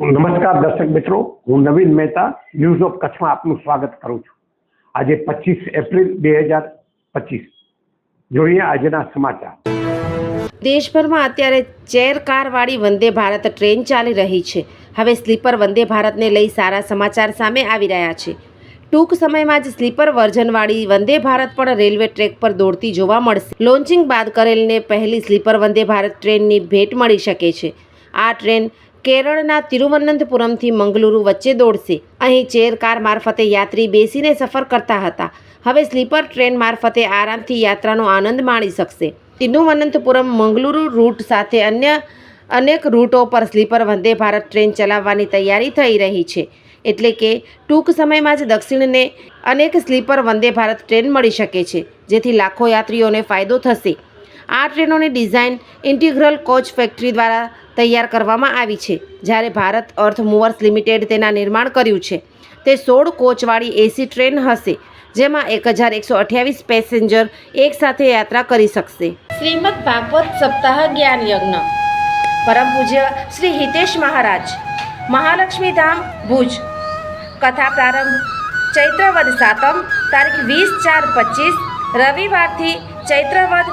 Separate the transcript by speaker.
Speaker 1: નમસ્કાર દર્શક મિત્રો, હું નવીન મહેતા ન્યૂઝ ઓફ કચ્છમાં આપનું સ્વાગત કરું છું. આજે પચીસ એપ્રિલ બે હજાર પચીસ. જોઈએ આજના સમાચાર.
Speaker 2: દેશભરમાં અત્યારે ચેર કારવાળી વંદે ભારત ટ્રેન ચાલી રહી છે. હવે સ્લીપર વંદે ભારતને લઈ સારા સમાચાર સામે આવી રહ્યા છે. ટૂંક સમયમાં જ સ્લીપર વર્ઝનવાળી વંદે ભારત પણ રેલવે ટ્રેક પર દોડતી જોવા મળશે. લોન્ચિંગ બાદ કરેલને પહેલી સ્લીપર વંદે ભારત ટ્રેનની ભેટ મળી શકે છે. આ ટ્રેન કેરળના તિરુવનંતપુરમથી મંગલુરુ વચ્ચે દોડશે. અહીં ચેર કાર મારફતે યાત્રી બેસીને સફર કરતા હતા. હવે સ્લીપર ટ્રેન મારફતે આરામથી યાત્રાનો આનંદ માણી શકશે. તિરુવનંતપુરમ મંગલુરુ રૂટ સાથે અન્ય અનેક રૂટો પર સ્લીપર વંદે ભારત ટ્રેન ચલાવવાની તૈયારી થઈ રહી છે. એટલે કે ટૂંક સમયમાં જ દક્ષિણને અનેક સ્લીપર વંદે ભારત ટ્રેન મળી શકે છે, જેથી લાખો યાત્રીઓને ફાયદો થશે. આ ટ્રેનોની ડિઝાઇન ઇન્ટિગ્રલ કોચ ફેક્ટરી દ્વારા તૈયાર કરવામાં આવી છે, જ્યારે ભારત અર્થ મૂવર્સ લિમિટેડ તેના નિર્માણ કર્યું છે. તે સોળ કોચવાળી એસી ટ્રેન હશે, જેમાં એક હજાર એકસો અઠ્યાવીસ પેસેન્જર એકસાથે યાત્રા કરી શકશે. શ્રીમદ ભાગવત સપ્તાહ જ્ઞાન યજ્ઞ. પરમ પૂજ્ય શ્રી હિતેશ મહારાજ. મહાલક્ષ્મી ધામ, ભુજ. કથા પ્રારંભ ચૈત્રવદ સાતમ, તારીખ વીસ ચાર પચીસ, રવિવારથી ચૈત્રવદ